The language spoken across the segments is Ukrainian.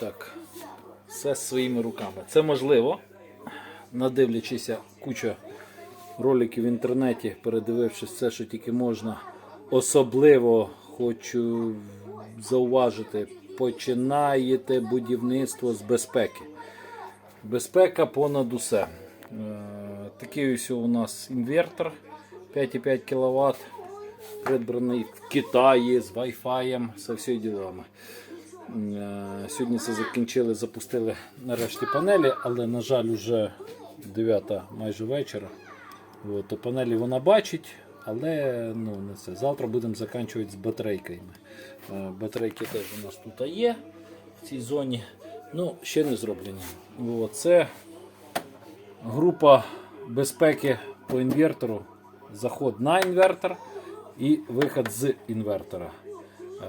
Так, все своїми руками. Це можливо, надивлячися кучу роликів в інтернеті, передивившись все, що тільки можна. Особливо хочу зауважити, починаєте будівництво з безпеки. Безпека понад усе. Е, Такий ось у нас інвертор 5,5 кВт, придбаний в Китаї з Wi-Fi, з всіма ділами. Е, Сьогодні це закінчили, запустили нарешті панелі, але, на жаль, вже 9 майже вечора. От, то панелі вона бачить, але ну, не це. Завтра будемо закінчувати з батарейками. Е, Батарейки теж у нас тут є в цій зоні. Ну, ще не зроблені. От, це група безпеки по інвертору. Заход на інвертор і виход з інвертора.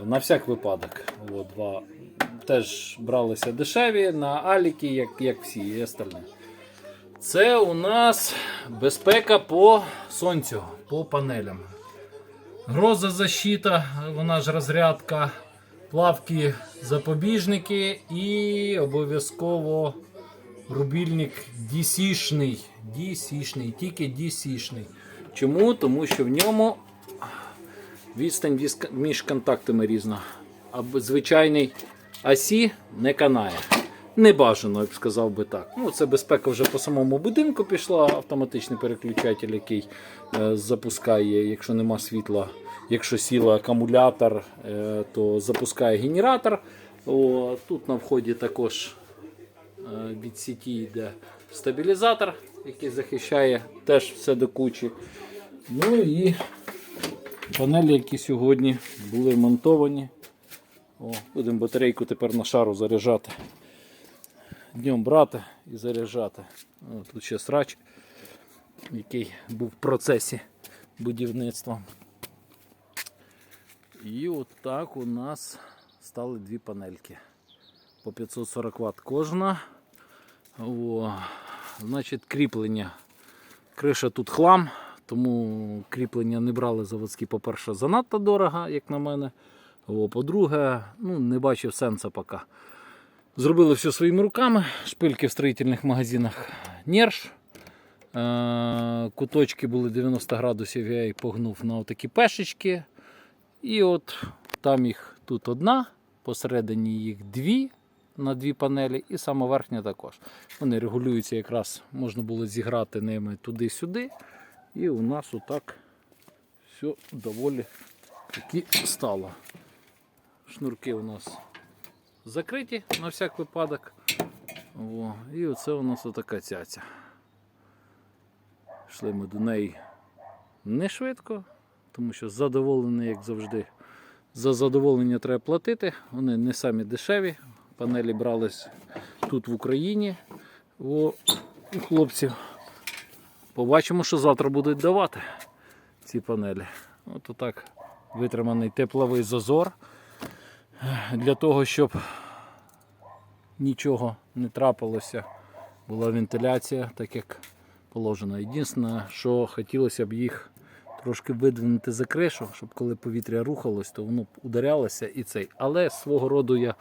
На всяк випадок. От, два. Теж бралися дешеві на аліки, як, як всі і остальні. Це у нас безпека по сонцю, по панелям. Грозозащита, вона ж розрядка, плавки запобіжники і обов'язково рубільник DC-шний. DC-шний, тільки DC-шний. Чому? Тому що в ньому відстань між контактами різна. А звичайний осі не канає. Не бажано, я б сказав би так. Ну, це безпека вже по самому будинку пішла, автоматичний переключатель, який е, запускає, якщо нема світла, якщо сіла акумулятор, е, то запускає генератор. О, тут на вході також е, від сіті йде стабілізатор, який захищає теж все до кучі. Ну і панелі, які сьогодні були монтовані. О, будемо батарейку тепер на шару заряджати. Днем брати і заряджати. О, тут ще срач, який був в процесі будівництва. І от у нас стали дві панельки. По 540 Вт кожна. О, значить, кріплення. Криша тут хлам, тому кріплення не брали заводські, по-перше, занадто дорого, як на мене. По-друге, ну, не бачив сенсу поки. Зробили все своїми руками. Шпильки в строїтельних магазинах Нерш. Е, Куточки були 90 градусів, я їх погнув на такі пешечки. І от там їх тут одна, посередині їх дві на дві панелі, і сама верхня також. Вони регулюються якраз, можна було зіграти ними туди-сюди. І у нас отак все доволі таки стало. Шнурки у нас закриті на всяк випадок. О, і оце у нас отака цяця. Йшли ми до неї не швидко, тому що задоволений, як завжди. За задоволення треба платити. Вони не самі дешеві. Панелі брались тут в Україні у хлопців. Побачимо, що завтра будуть давати ці панелі. От отак витриманий тепловий зазор для того, щоб нічого не трапилося. Була вентиляція, так як положено. Єдине, що хотілося б їх трошки видвинути за кришу, щоб коли повітря рухалось, то воно б ударялося і цей. Але свого роду я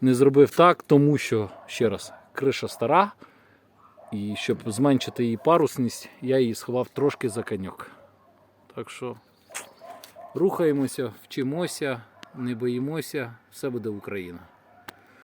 не зробив так, тому що, ще раз, криша стара. І щоб зменшити її парусність, я її сховав трошки за коньок. Так що рухаємося, вчимося, не боїмося, все буде Україна.